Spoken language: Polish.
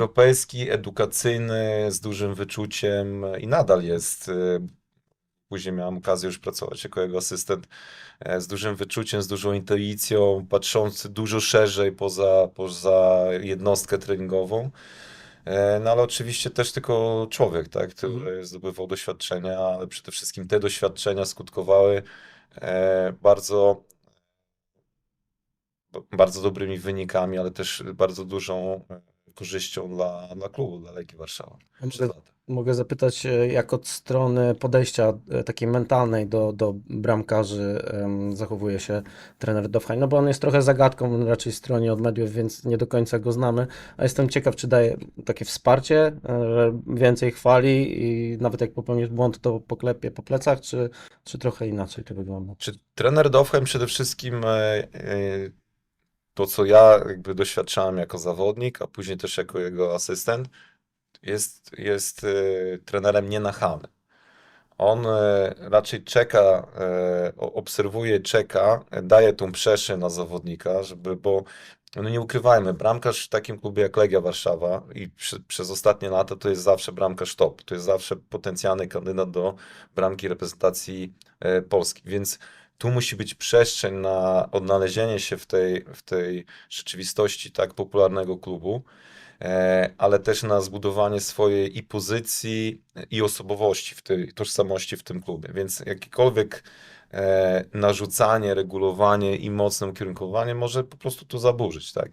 europejski, edukacyjny, z dużym wyczuciem i nadal jest. y, Później miałem okazję już pracować jako jego asystent e, z dużym wyczuciem, z dużą intuicją, patrzący dużo szerzej poza, poza jednostkę treningową. E, No ale oczywiście też tylko człowiek, tak, który zdobywał doświadczenia, ale przede wszystkim te doświadczenia skutkowały e, bardzo, bardzo dobrymi wynikami, ale też bardzo dużą korzyścią dla, dla klubu, dla Legii Warszawa. przez Mogę, lata. mogę zapytać, e, jak od strony podejścia e, takiej mentalnej do, do bramkarzy em, zachowuje się trener Dofhaj? No bo on jest trochę zagadką raczej stronie od mediów, więc nie do końca go znamy, a jestem ciekaw, czy daje takie wsparcie, e, że więcej chwali i nawet jak popełnisz błąd, to poklepie po plecach, czy, czy trochę inaczej to wygląda? Czy trener Dofheim przede wszystkim e, e, to, co ja jakby doświadczałem jako zawodnik, a później też jako jego asystent, jest, jest e, trenerem nienachalnym. On e, raczej czeka, o- obserwuje, czeka, daje tą przestrzeń na zawodnika, żeby, bo no nie ukrywajmy, bramkarz w takim klubie jak Legia Warszawa i przy, przez ostatnie lata to jest zawsze bramkarz top, to jest zawsze potencjalny kandydat do bramki reprezentacji e, Polski, więc tu musi być przestrzeń na odnalezienie się w tej, w tej rzeczywistości tak popularnego klubu, e, ale też na zbudowanie swojej i pozycji, i osobowości, w tej tożsamości w tym klubie. Więc jakiekolwiek e, narzucanie, regulowanie i mocne ukierunkowanie może po prostu to zaburzyć, tak?